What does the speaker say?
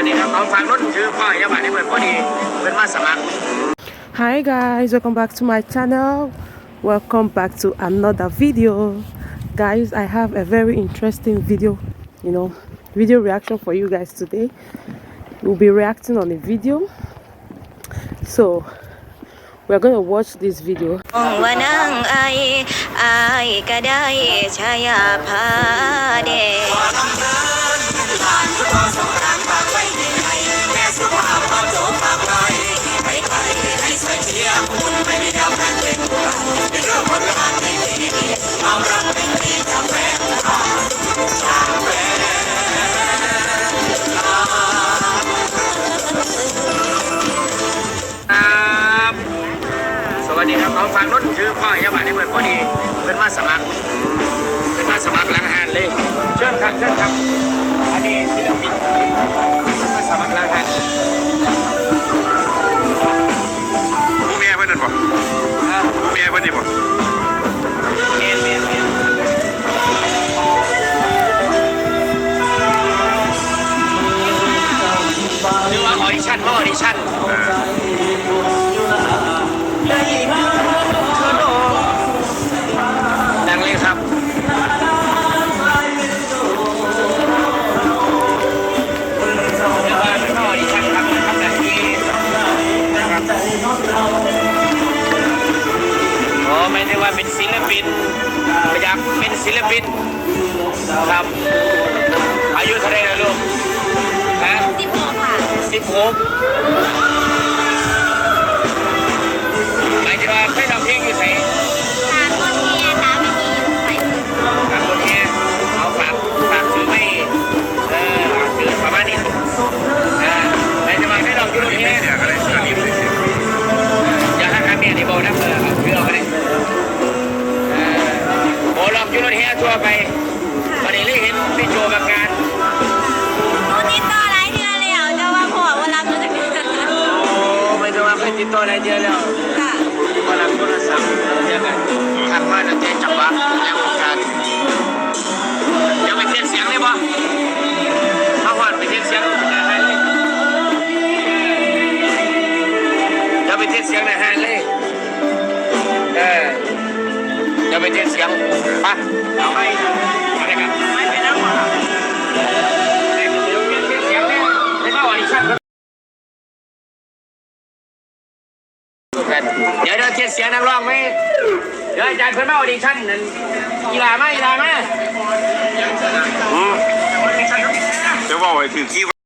วัสดีครับเอาฝากรถชื่อพ่อยาบาดให้เปิดพอดีเป็นมาสมัคร Hi guys, welcome back to my channel. Welcome back to another video. Guys, I have a very interesting video, you know, video reaction for you guys today. We'll be reacting on a video. So, we're going to watch this video. มองว่านางไอไอายก็ได้ชายาพาเด ครับสวัสดีครับเอาฝากรถชื่อพ่อยาบาดให้เปิดพอดีเป็นมาสมัครเป็นมาสมัครหลังหานเลยเชิญครับเชิญครับอันนี้ศิลปินมาสมัครหลังหาน อออดิชั่นว่าออดิชั่นดังเลยครับเดี๋ยวว่าเป็นออดิชั่นครับทำหน้าที่นะครับอ๋อไม่ได้ว่าเป็นศิลปินอยากเป็นศิลปินครับอายุเท่าไรแล้วลูก ค่ะสิบหกหมายถึงว่าเคยทำเพลงอยู่ไห วะในวงการจะไปเทียนเสียงเลยบ่มาหวานไปเทียนเสียงในหานเลยจะไปเทียนเสียงในหานเลยเออจะไปเทียนเสียงไปเอาไปอะไรกันไม่เป็นแล้วหรอเดี๋ยวเทียนเสียงเลยไม่มาออดิชั่นครับ กันเดี๋ยวเดี๋ยวเทียนเสียงนักร้องไหม เดี๋ยวอาจารย์เพิ่นมาออดิชั่นนั่นกีฬามากีฬามาจะว่าไว้ถือขี้